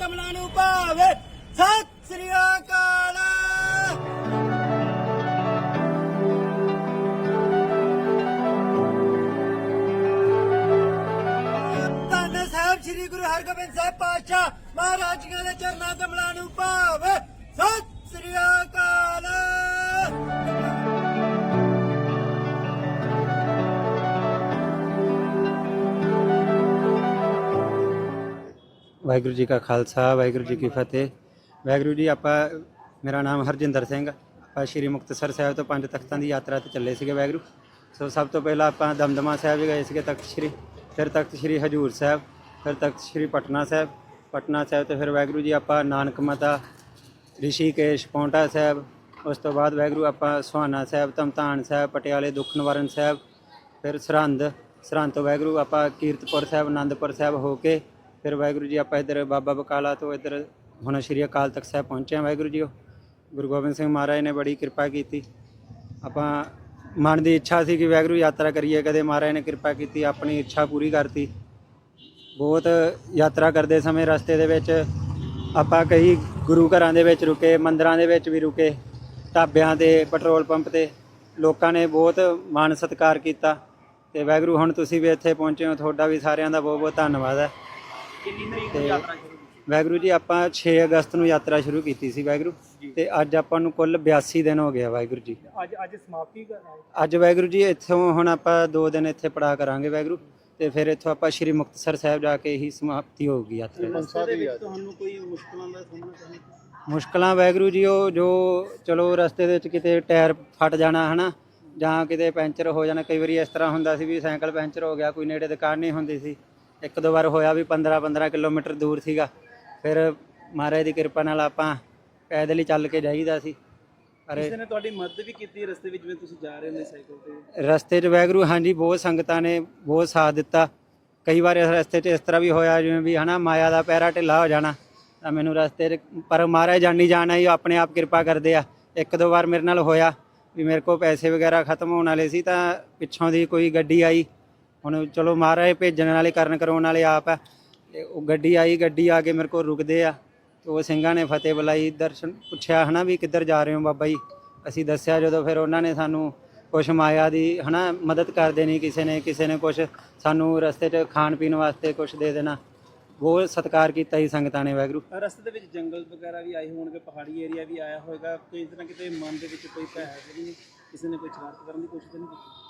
ਕਮਲਾਂ ਨੂੰ ਭਾਵੇ। ਸਤਿ ਸ੍ਰੀ ਅਕਾਲ। ਧੰਨ ਸਾਹਿਬ, ਸ੍ਰੀ ਗੁਰੂ ਹਰਗੋਬਿੰਦ ਸਾਹਿਬ ਪਾਤਸ਼ਾਹ, ਮਹਾਰਾਜ ਜੀ ਦੇ ਚਰਨਾਂ ਕਮਲਾਂ ਨੂੰ ਭਾਵੇ। ਵਾਹਿਗੁਰੂ ਜੀ ਕਾ ਖਾਲਸਾ, ਵਾਹਿਗੁਰੂ ਜੀ ਕੀ ਫਤਿਹ। ਵਾਹਿਗੁਰੂ ਜੀ, ਆਪਾਂ, ਮੇਰਾ ਨਾਮ ਹਰਜਿੰਦਰ ਸਿੰਘ, ਆਪਾਂ ਸ਼੍ਰੀ ਮੁਕਤਸਰ ਸਾਹਿਬ ਤੋਂ ਪੰਜ ਤਖਤਾਂ ਦੀ ਯਾਤਰਾ ਤੇ ਚੱਲੇ ਸੀਗੇ ਵਾਹਿਗੁਰੂ। ਸੋ ਸਭ ਤੋਂ ਪਹਿਲਾਂ ਆਪਾਂ ਦਮਦਮਾ ਸਾਹਿਬ ਗਏ ਸੀਗੇ, ਤਖਤ ਸ਼੍ਰੀ, ਫਿਰ ਤਖਤ ਸ਼੍ਰੀ ਹਜੂਰ ਸਾਹਿਬ, ਫਿਰ ਤਖਤ ਸ਼੍ਰੀ ਪਟਨਾ ਸਾਹਿਬ। ਪਟਨਾ ਸਾਹਿਬ ਤੇ ਫਿਰ ਵਾਹਿਗੁਰੂ ਜੀ, ਆਪਾਂ ਨਾਨਕ ਮਾਤਾ, ਰਿਸ਼ੀਕੇਸ਼, ਪੌਂਟਾ ਸਾਹਿਬ, ਉਸ ਤੋਂ ਬਾਅਦ ਵਾਹਿਗੁਰੂ, ਆਪਾਂ ਸੁਹਾਣਾ ਸਾਹਿਬ ਤਮਤਾਨ ਸਾਹਿਬ, ਪਟਿਆਲੇ ਦੁੱਖ ਨਿਵਾਰਨ ਸਾਹਿਬ, ਫਿਰ ਸਰਹੰਦ ਸਰਹੰਦ ਤੋਂ ਵਾਹਿਗੁਰੂ, ਆਪਾਂ ਕੀਰਤਪੁਰ ਸਾਹਿਬ ਆਨੰਦਪੁਰ ਸਾਹਿਬ ਹੋ ਕੇ ਫਿਰ ਵਾਹਿਗੁਰੂ ਜੀ, ਆਪਾਂ ਇੱਧਰ ਬਾਬਾ ਬਕਾਲਾ ਤੋਂ ਇੱਧਰ ਹੁਣ ਸ਼੍ਰੀ ਅਕਾਲ ਤਖਤ ਸਾਹਿਬ ਪਹੁੰਚੇ ਹਾਂ ਵਾਹਿਗੁਰੂ ਜੀ ਗੁਰੂ ਗੋਬਿੰਦ ਸਿੰਘ ਮਹਾਰਾਜ ਨੇ ਬੜੀ ਕਿਰਪਾ ਕੀਤੀ। ਆਪਾਂ ਮਨ ਦੀ ਇੱਛਾ ਸੀ ਕਿ ਵਾਹਿਗੁਰੂ ਯਾਤਰਾ ਕਰੀਏ, ਕਦੇ ਮਹਾਰਾਜ ਨੇ ਕਿਰਪਾ ਕੀਤੀ, ਆਪਣੀ ਇੱਛਾ ਪੂਰੀ ਕਰਤੀ। ਬਹੁਤ ਯਾਤਰਾ ਕਰਦੇ ਸਮੇਂ ਰਸਤੇ ਦੇ ਵਿੱਚ ਆਪਾਂ ਕਈ ਗੁਰੂ ਘਰਾਂ ਦੇ ਵਿੱਚ ਰੁਕੇ, ਮੰਦਰਾਂ ਦੇ ਵਿੱਚ ਵੀ ਰੁਕੇ, ਢਾਬਿਆਂ ਤੇ, ਪੈਟਰੋਲ ਪੰਪ ਤੇ ਲੋਕਾਂ ਨੇ ਬਹੁਤ ਮਾਣ ਸਤਿਕਾਰ ਕੀਤਾ। ਤੇ ਵਾਹਿਗੁਰੂ, ਹੁਣ ਤੁਸੀਂ ਵੀ ਇੱਥੇ ਪਹੁੰਚੇ ਹੋ, ਤੁਹਾਡਾ ਵੀ ਸਾਰਿਆਂ ਦਾ ਬਹੁਤ ਬਹੁਤ ਧੰਨਵਾਦ ਹੈ। ਕਿੰਨੀ ਤਰੀਕ ਤੇ ਨੂੰ ਯਾਤਰਾ ਸ਼ੁਰੂ ਕੀਤੀ ਵਾਹਿਗੁਰੂ ਜੀ ਆਪਾਂ 6 ਅਗਸਤ ਨੂੰ ਯਾਤਰਾ ਸ਼ੁਰੂ ਕੀਤੀ ਸੀ ਵਾਹਿਗੁਰੂ। ਤੇ ਅੱਜ ਆਪਾਂ ਨੂੰ ਕੁੱਲ 82 ਦਿਨ ਹੋ ਗਿਆ ਵਾਹਿਗੁਰੂ ਜੀ। ਅੱਜ ਅੱਜ ਸਮਾਪਤੀ ਕਰਨਾ ਅੱਜ ਵਾਹਿਗੁਰੂ ਜੀ ਇੱਥੋਂ ਹੁਣ ਆਪਾਂ 2 ਦਿਨ ਇੱਥੇ ਪੜਾ ਕਰਾਂਗੇ ਵਾਹਿਗੁਰੂ। ਤੇ ਫਿਰ ਇੱਥੋਂ ਆਪਾਂ ਸ਼੍ਰੀ ਮੁਕਤਸਰ ਸਾਹਿਬ ਜਾ ਕੇ ਹੀ ਸਮਾਪਤੀ ਹੋਊਗੀ ਯਾਤਰਾ। ਦੀ ਰਸਤੇ ਦੇ ਵਿੱਚ ਤੁਹਾਨੂੰ ਕੋਈ ਮੁਸ਼ਕਲਾਂ ਦਾ ਸਾਹਮਣਾ ਕਰਨਾ ਮੁਸ਼ਕਲਾਂ ਵਾਹਿਗੁਰੂ ਜੀ ਉਹ ਜੋ ਚਲੋ ਰਸਤੇ ਦੇ ਵਿੱਚ ਕਿਤੇ ਟਾਇਰ ਫਟ ਜਾਣਾ ਹਨਾ? ਜਾਂ ਕਿਤੇ ਪੈਂਚਰ ਹੋ ਜਾਣਾ। ਕਈ ਵਾਰੀ ਇਸ ਤਰ੍ਹਾਂ ਹੁੰਦਾ ਸੀ ਵੀ ਸਾਈਕਲ ਪੈਂਚਰ ਹੋ ਗਿਆ ਕੋਈ ਨੇੜੇ ਦੁਕਾਨ ਨਹੀਂ ਹੁੰਦੀ ਸੀ। ਇੱਕ ਦੋ ਵਾਰ ਹੋਇਆ ਵੀ 15 15 ਕਿਲੋਮੀਟਰ ਦੂਰ ਸੀਗਾ। ਫਿਰ ਮਹਾਰਾਜ ਦੀ ਕਿਰਪਾ ਨਾਲ ਆਪਾਂ ਪੈਦਲ ਹੀ ਚੱਲ ਕੇ ਜਾਈਦਾ ਸੀ। ਪਰ ਕਿਸੇ ਨੇ ਤੁਹਾਡੀ ਮਦਦ ਵੀ ਕੀਤੀ ਰਸਤੇ ਵਿੱਚ ਜਿਵੇਂ ਤੁਸੀਂ ਜਾ ਰਹੇ ਹੋ ਸਾਈਕਲ ਤੇ? ਰਸਤੇ 'ਚ ਵਾਹਿਗੁਰੂ ਹਾਂਜੀ ਬਹੁਤ ਸੰਗਤਾਂ ਨੇ ਬਹੁਤ ਸਾਥ ਦਿੱਤਾ। ਕਈ ਵਾਰ ਇਸ ਰਸਤੇ 'ਚ ਇਸ ਤਰ੍ਹਾਂ ਵੀ ਹੋਇਆ ਜਿਵੇਂ ਵੀ ਹਨਾ ਮਾਇਆ ਦਾ ਪੈਰਾ ਢਿੱਲਾ ਹੋ ਜਾਣਾ ਤਾਂ ਮੈਨੂੰ ਰਸਤੇ 'ਚ ਪਰ ਮਹਾਰਾਜ ਜਾਣੀ ਜਾਣਾ ਹੀ ਆਪਣੇ ਆਪ ਕਿਰਪਾ ਕਰਦੇ ਆ। ਇੱਕ ਦੋ ਵਾਰ ਮੇਰੇ ਨਾਲ ਹੋਇਆ ਵੀ ਮੇਰੇ ਕੋਲ ਪੈਸੇ ਵਗੈਰਾ ਖਤਮ ਹੋਣ ਵਾਲੇ ਸੀ ਤਾਂ ਪਿੱਛੋਂ ਦੀ ਕੋਈ ਗੱਡੀ ਆਈ। ਹੁਣ ਚਲੋ ਮਹਾਰਾਜ ਭੇਜਣ ਵਾਲੇ ਕਰਨ ਕਰਾਉਣ ਵਾਲੇ ਆਪ ਹੈ ਤੇ ਉਹ ਗੱਡੀ ਆਈ, ਗੱਡੀ ਆ ਕੇ ਮੇਰੇ ਕੋਲ ਰੁਕਦੇ ਆ। ਤੇ ਉਹ ਸਿੰਘਾਂ ਨੇ ਫਤਿਹ ਬੁਲਾਈ, ਦਰਸ਼ਨ ਪੁੱਛਿਆ, ਹਨਾ ਵੀ ਕਿੱਧਰ ਜਾ ਰਹੇ ਹੋ ਬਾਬਾ ਜੀ? ਅਸੀਂ ਦੱਸਿਆ ਜਦੋਂ ਫਿਰ ਉਹਨਾਂ ਨੇ ਸਾਨੂੰ ਕੁਛ ਮਾਇਆ ਦੀ, ਹਨਾ, ਮਦਦ ਕਰ ਦੇਣੀ ਕਿਸੇ ਨੇ ਕਿਸੇ ਨੇ ਕੁਛ ਸਾਨੂੰ ਰਸਤੇ 'ਚ ਖਾਣ ਪੀਣ ਵਾਸਤੇ ਕੁਛ ਦੇ ਦੇਣਾ। ਬਹੁਤ ਸਤਿਕਾਰ ਕੀਤਾ ਸੀ ਸੰਗਤਾਂ ਨੇ ਵਾਹਿਗੁਰੂ। ਰਸਤੇ ਦੇ ਵਿੱਚ ਜੰਗਲ ਵਗੈਰਾ ਵੀ ਆਏ ਹੋਣਗੇ, ਪਹਾੜੀ ਏਰੀਆ ਵੀ ਆਇਆ ਹੋਵੇਗਾ ਕੋਈ ਤਰ੍ਹਾਂ ਕਿਤੇ ਮਨ ਦੇ ਵਿੱਚ ਕੋਈ ਭੈ ਜਿਹੜੀ ਕਿਸੇ ਨੇ ਕੋਈ ਸ਼ਰਾਰਤ ਕਰਨ ਦੀ ਕੋਸ਼ਿਸ਼ ਨਹੀਂ ਕੀਤੀ?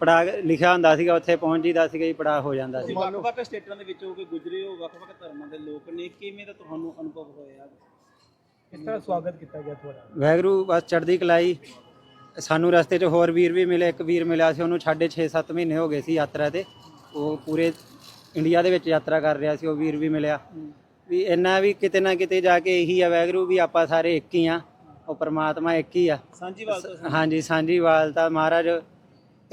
ਪੜਾ ਲਿਖਿਆ ਹੁੰਦਾ ਸੀਗਾ ਉੱਥੇ ਪਹੁੰਚ ਜੀਦਾ ਸੀਗਾ ਜੀ ਪੜਾ ਹੋ ਜਾਂਦਾ ਸੀ। ਤੁਸੀਂ ਵੱਖ-ਵੱਖ ਸਟੇਟਾਂ ਦੇ ਵਿੱਚ ਕੇ ਗੁਜਰੇ ਹੋ ਵੱਖ-ਵੱਖ ਧਰਮਾਂ ਦੇ ਲੋਕ ਨੇ ਕਿਵੇਂ ਦਾ ਤੁਹਾਨੂੰ ਅਨੁਭਵ ਹੋਇਆ? ਕਿਸ ਤਰ੍ਹਾਂ ਸਵਾਗਤ ਕੀਤਾ ਗਿਆ ਤੁਹਾਡਾ? ਵਾਹਿਗੁਰੂ ਬਸ ਚੜ੍ਹਦੀ ਕਲਾਈ। ਸਾਨੂੰ ਰਸਤੇ 'ਚ ਹੋਰ ਵੀਰ ਵੀ ਮਿਲੇ ਇੱਕ ਵੀਰ ਮਿਲਿਆ ਸੀ ਉਹਨੂੰ ਛਾੜੇ 6-7 ਮਹੀਨੇ ਹੋ ਗਏ ਸੀ ਯਾਤਰਾ ਤੇ। ਉਹ ਪੂਰੇ ਇੰਡੀਆ ਦੇ ਵਿੱਚ ਯਾਤਰਾ ਕਰ ਰਿਹਾ ਸੀ ਉਹ ਵੀਰ ਵੀ ਮਿਲਿਆ। ਵੀ ਇੰਨਾ ਵੀ ਕਿਤੇ ਨਾ ਕਿਤੇ ਜਾ ਕੇ ਇਹੀ ਆ ਵਾਹਿਗੁਰੂ ਵੀ ਆਪਾਂ ਸਾਰੇ ਇੱਕ ਹੀ ਆ ਉਹ ਪ੍ਰਮਾਤਮਾ ਇੱਕ ਹੀ ਆ। ਸਾਂਝੀਵਾਲ ਤੋਂ ਹਾਂਜੀ ਸਾਂਝੀਵਾਲ ਤਾਂ ਮਹਾਰਾਜ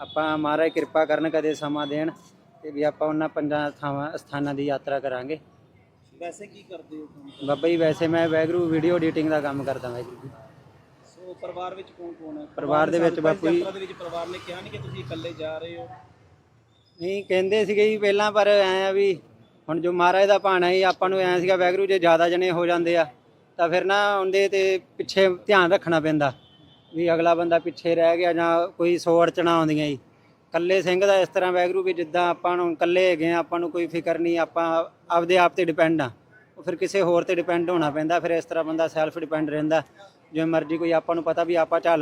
ਆਪਾਂ ਮਹਾਰਾਜ ਕਿਰਪਾ ਕਰਨ ਕਦੇ ਸਮਾਂ ਦੇਣ ਤੇ ਵੀ ਆਪਾਂ ਉਹਨਾਂ ਪੰਜਾਂ ਥਾਵਾਂ ਸਥਾਨਾਂ ਦੀ ਯਾਤਰਾ ਕਰਾਂਗੇ। ਵੈਸੇ ਕੀ ਕਰਦੇ ਹੋ ਤੁਸੀਂ ਬਾਬਾ ਜੀ ਵੈਸੇ ਮੈਂ ਵਾਹਿਗੁਰੂ ਵੀਡੀਓ ਐਡੀਟਿੰਗ ਦਾ ਕੰਮ ਕਰਦਾ ਵਾਹਿਗੁਰੂ ਜੀ। ਸੋ ਪਰਿਵਾਰ ਵਿੱਚ ਕੌਣ ਕੌਣ ਹੈ? ਪਰਿਵਾਰ ਦੇ ਵਿੱਚ ਬਾਪੂ ਜੀ- ਯਾਤਰਾ ਦੇ ਵਿੱਚ ਪਰਿਵਾਰ ਨੇ ਕਿਹਾ ਨਹੀਂ ਕਿ ਤੁਸੀਂ ਇਕੱਲੇ ਜਾ ਰਹੇ ਹੋ? ਨਹੀਂ ਕਹਿੰਦੇ ਸੀਗੇ ਜੀ ਪਹਿਲਾਂ ਪਰ ਐ ਆ ਵੀ ਹੁਣ ਜੋ ਮਹਾਰਾਜ ਦਾ ਭਾਣਾ ਹੀ ਆਪਾਂ ਨੂੰ ਐ ਸੀਗਾ ਵੈਗਰੂ ਜੇ ਜ਼ਿਆਦਾ ਜਣੇ ਹੋ ਜਾਂਦੇ ਆ ਤਾਂ ਫਿਰ ਨਾ ਉਹਦੇ ਤੇ ਪਿੱਛੇ ਧਿਆਨ ਰੱਖਣਾ ਪੈਂਦਾ। ਵੀ ਅਗਲਾ ਬੰਦਾ ਪਿੱਛੇ ਰਹਿ ਗਿਆ ਜਾਂ ਕੋਈ ਸੌ ਅੜਚਣਾ ਆਉਂਦੀਆਂ ਜੀ। ਕੱਲੇ ਸਿੰਘ ਦਾ ਇਸ ਤਰ੍ਹਾਂ ਵੈਗਰੂ ਵੀ ਜਿੱਦਾਂ ਆਪਾਂ ਨੂੰ ਕੱਲੇ ਹੈਗੇ ਆ, ਆਪਾਂ ਨੂੰ ਕੋਈ ਫਿਕਰ ਨਹੀਂ, ਆਪਾਂ ਆਪਦੇ ਆਪ ਤੇ ਡਿਪੈਂਡ ਆ। ਉਹ ਫਿਰ ਕਿਸੇ ਹੋਰ ਤੇ ਡਿਪੈਂਡ ਹੋਣਾ ਪੈਂਦਾ, ਫਿਰ ਇਸ ਤਰ੍ਹਾਂ ਬੰਦਾ ਸੈਲਫ ਡਿਪੈਂਡ ਰਹਿੰਦਾ। ਜਿਵੇਂ ਮਰਜ਼ੀ ਕੋਈ ਆਪਾਂ ਨੂੰ ਪਤਾ ਵੀ ਆਪਾਂ ਝੱਲ